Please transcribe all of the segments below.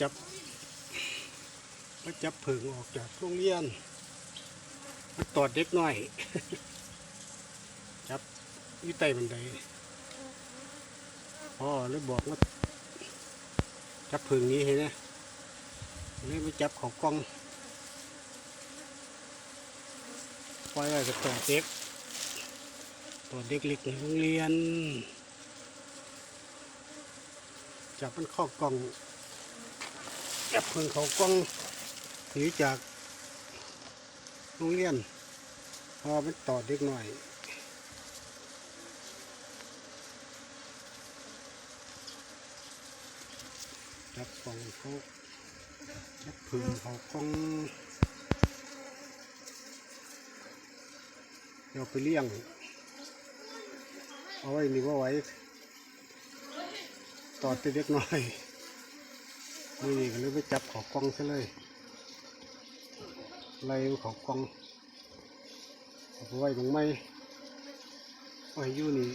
จับมาจับผึ่งออกจากโรงเรียนมาตอดเด็กน้อย จับยี่ใต้บันไดพ่อเลยบอกว่าจับผึ่งนี้เห็นไหมเลยมาจับเของกล้องปล่อยไว้กับตอดเด็กตอดเด็กเล็กในโรงเรียนจับมันข้ากล่อง จับเพิ่งเขากล่องหนีจากโรงเรียน พอมันต่อเด็กหน่อยจับกล่องเขาจับเพึ่งเขากล่องเดี๋ยวไปเลี้ยง เอาไว้นี่ว่าไว้ต่อดแต่เด็กน้อย มือนี้ก็เลยไปจับขอกล้องซะเลยไล่ขอกล้องเอาไว้ตรงไม้ไว้อยู่นี่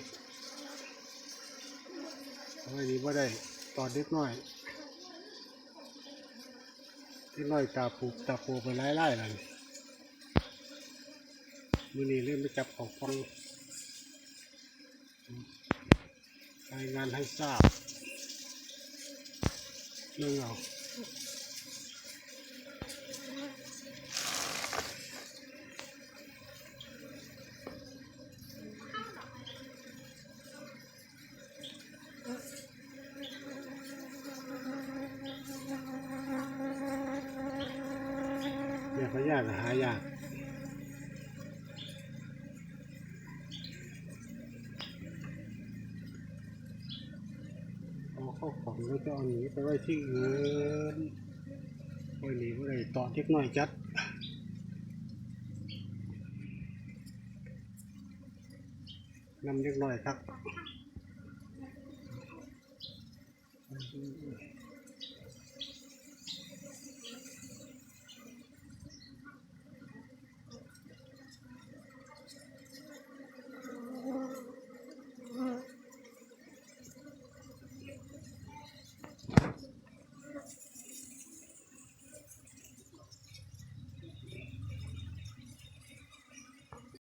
เอาไว้นี่ว่าได้ตอดเด็กน้อยเด็กน้อยตาปูตาปูไปไล่ไล่เลยมือนี้เริ่มไปจับขอกองรายงานให้ทราบ เรื่องเอาเนี่ยพยากหายาก เข้าของก็จะเอาหนีไปไว้ที่อื่นไปหนีไว้เลยต่อเล็กน้อยจัดนำเล็กน้อยครับ